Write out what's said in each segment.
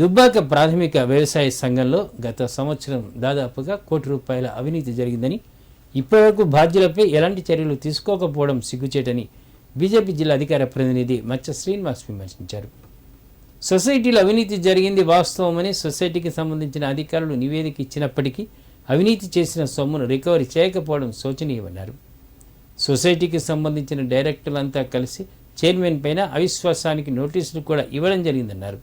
దుబ్బాక ప్రాథమిక వ్యవసాయ సంఘంలో గత సంవత్సరం దాదాపుగా కోటి రూపాయల అవినీతి జరిగిందని ఇప్పటివరకు బాధ్యులపై ఎలాంటి చర్యలు తీసుకోకపోవడం సిగ్గుచేటని బీజేపీ జిల్లా అధికార ప్రతినిధి మచ్చ శ్రీనివాస్ విమర్శించారు. సొసైటీలో అవినీతి జరిగింది వాస్తవమని సొసైటీకి సంబంధించిన అధికారులు నివేదిక ఇచ్చినప్పటికీ అవినీతి చేసిన సొమ్మును రికవరీ చేయకపోవడం శోచనీయమన్నారు. సొసైటీకి సంబంధించిన డైరెక్టర్లంతా కలిసి చైర్మన్ పైన అవిశ్వాసానికి నోటీసులు కూడా ఇవ్వడం జరిగిందన్నారు.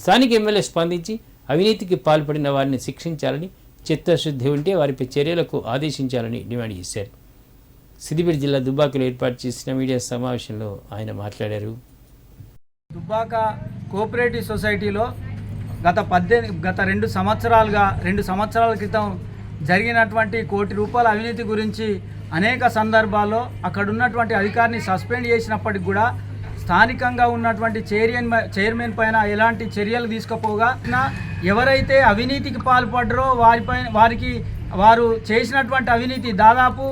స్థానిక ఎమ్మెల్యే స్పందించి అవినీతికి పాల్పడిన వారిని శిక్షించాలని చిత్తశుద్ధి ఉంటే వారిపై చర్యలకు ఆదేశించాలని డిమాండ్ చేశారు. సిద్దిపేట జిల్లా దుబ్బాకలో ఏర్పాటు చేసిన మీడియా సమావేశంలో ఆయన మాట్లాడారు. దుబ్బాక కోఆపరేటివ్ సొసైటీలో గత పద్దెనిమిది గత రెండు సంవత్సరాలుగా రెండు సంవత్సరాల క్రితం జరిగినటువంటి కోటి రూపాయల అవినీతి గురించి అనేక సందర్భాల్లో అక్కడున్నటువంటి అధికారిని సస్పెండ్ చేసినప్పటికి కూడా స్థానికంగా ఉన్నటువంటి చైర్మన్ చైర్మన్ పైన ఎలాంటి చర్యలు తీసుకోపోగా నా- ఎవరైతే అవినీతికి పాల్పడరో వారిపై వారికి వారు చేసినటువంటి అవినీతి దాదాపు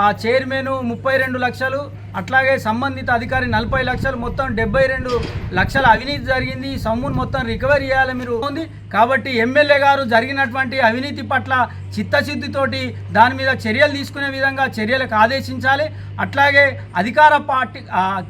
ఆ చైర్మన్ ముప్పై రెండు లక్షలు అట్లాగే సంబంధిత అధికారి నలభై లక్షలు మొత్తం డెబ్బై రెండు లక్షల అవినీతి జరిగింది. ఈ సొమ్మును మొత్తం రికవరీ చేయాలి మీరు ఉంది కాబట్టి ఎమ్మెల్యే గారు జరిగినటువంటి అవినీతి పట్ల చిత్తశుద్ధితోటి దాని మీద చర్యలు తీసుకునే విధంగా చర్యలకు ఆదేశించాలి. అట్లాగే అధికార పార్టీ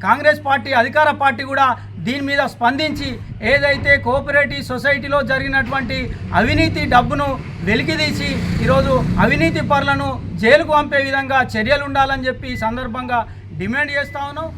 కాంగ్రెస్ పార్టీ అధికార పార్టీ కూడా దీని మీద స్పందించి ఏదైతే కోఆపరేటివ్ సొసైటీలో జరిగినటువంటి అవినీతి డబ్బును వెలికితీసి ఈరోజు అవినీతి పరులను జైలుకు పంపే విధంగా చర్యలు ఉండాలని చెప్పి ఈ సందర్భంగా డిమాండ్ చేస్తా ఉన్నాం.